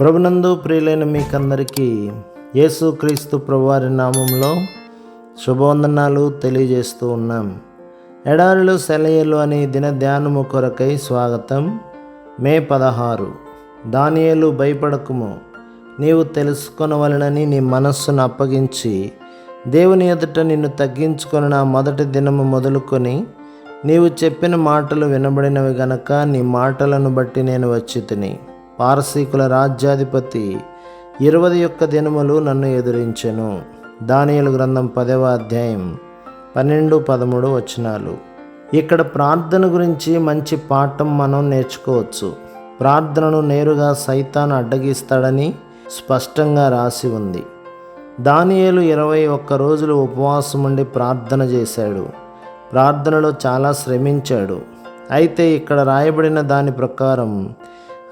ప్రభునందు ప్రియులైన మీకందరికీ యేసుక్రీస్తు ప్రభువారి నామంలో శుభవందనాలు తెలియజేస్తూ ఉన్నాం. ఎడారులు సెలయలు అనే దిన ధ్యానము కొరకై స్వాగతం మే పదహారు. దానియలు భయపడకుము. నీవు తెలుసుకొనవలనని నీ మనస్సును అప్పగించి దేవుని ఎదుట నిన్ను తగ్గించుకొని నా మొదటి దినము మొదలుకొని నీవు చెప్పిన మాటలు వినబడినవి గనక నీ మాటలను బట్టి నేను వచ్చి తిని పారసీకుల రాజ్యాధిపతి ఇరవై ఒక్క దినములు నన్ను ఎదురించెను. దానియలు గ్రంథం పదవ అధ్యాయం పన్నెండు పదమూడు వచనాలు. ఇక్కడ ప్రార్థన గురించి మంచి పాఠం మనం నేర్చుకోవచ్చు. ప్రార్థనను నేరుగా సైతాన్ అడ్డగిస్తాడని స్పష్టంగా రాసి ఉంది. దానియేలు ఇరవై ఒక్క రోజులు ఉపవాసం ఉండి ప్రార్థన చేశాడు. ప్రార్థనలో చాలా శ్రమించాడు. అయితే ఇక్కడ రాయబడిన దాని ప్రకారం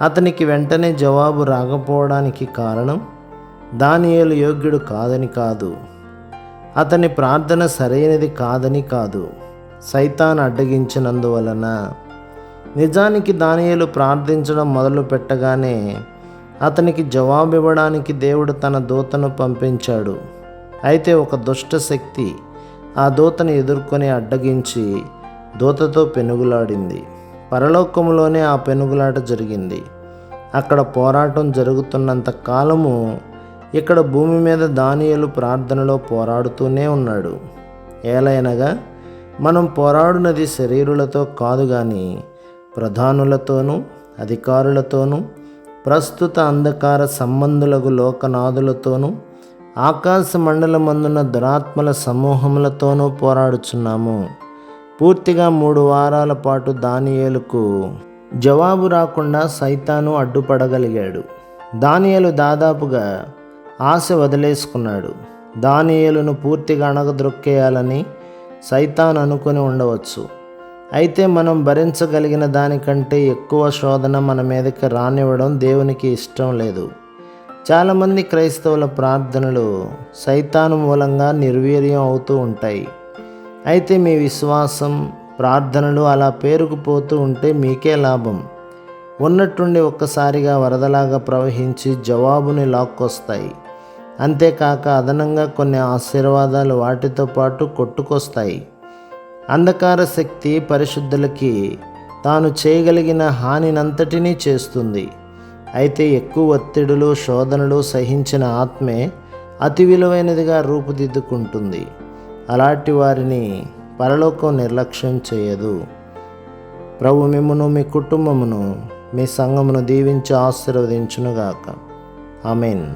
అతనికి వెంటనే జవాబు రాకపోవడానికి కారణం దానియలు యోగ్యుడు కాదని కాదు. అతని ప్రార్థన సరైనది కాదని కాదు. సైతాన్ అడ్డగించినందువలన నిజానికి దానియలు ప్రార్థించడం మొదలు పెట్టగానే అతనికి జవాబు ఇవ్వడానికి దేవుడు తన దూతను పంపించాడు. అయితే ఒక దుష్ట శక్తి ఆ దూతను ఎదుర్కొని అడ్డగించి దూతతో పెనుగులాడింది. పరలోకములోనే ఆ పెనుగులాట జరిగింది. అక్కడ పోరాటం జరుగుతున్నంత కాలము ఇక్కడ భూమి మీద దానియలు ప్రార్థనలో పోరాడుతూనే ఉన్నాడు. ఏలైనగా మనం పోరాడునది శరీరులతో కాదు కానీ ప్రధానులతోనూ అధికారులతోనూ ప్రస్తుత అంధకార సంబంధులకు లోకనాథులతోనూ ఆకాశ మండలమందున దురాత్మల సమూహములతోనూ పోరాడుచున్నాము. పూర్తిగా మూడు వారాల పాటు దానియేలుకు జవాబు రాకుండా సైతాను అడ్డుపడగలిగాడు. దానియేలు దాదాపుగా ఆశ వదిలేసుకున్నాడు. దానియేలును పూర్తిగా అణగద్రొక్కేయాలని సైతాన్ అనుకుని ఉండవచ్చు. అయితే మనం భరించగలిగిన దానికంటే ఎక్కువ శోధన మన మీదకి రానివ్వడం దేవునికి ఇష్టం లేదు. చాలామంది క్రైస్తవుల ప్రార్థనలు సైతాను మూలంగా నిర్వీర్యం అవుతూ ఉంటాయి. అయితే మీ విశ్వాసం ప్రార్థనలు అలా పేరుకుపోతూ ఉంటే మీకే లాభం. ఉన్నట్టుండి ఒక్కసారిగా వరదలాగా ప్రవహించి జవాబుని లాక్కొస్తాయి. అంతేకాక అదనంగా కొన్ని ఆశీర్వాదాలు వాటితో పాటు కొట్టుకొస్తాయి. అంధకార శక్తి పరిశుద్ధులకి తాను చేయగలిగిన హానినంతటినీ చేస్తుంది. అయితే ఎక్కువ ఒత్తిడులు శోధనలు సహించిన ఆత్మే అతి విలువైనదిగా రూపుదిద్దుకుంటుంది. అలాంటి వారిని పరలోకం నిర్లక్ష్యం చేయదు. ప్రభు మిమ్మను మీ కుటుంబమును మీ సంఘమును దీవించి ఆశీర్వదించునుగాక. ఆమెన్.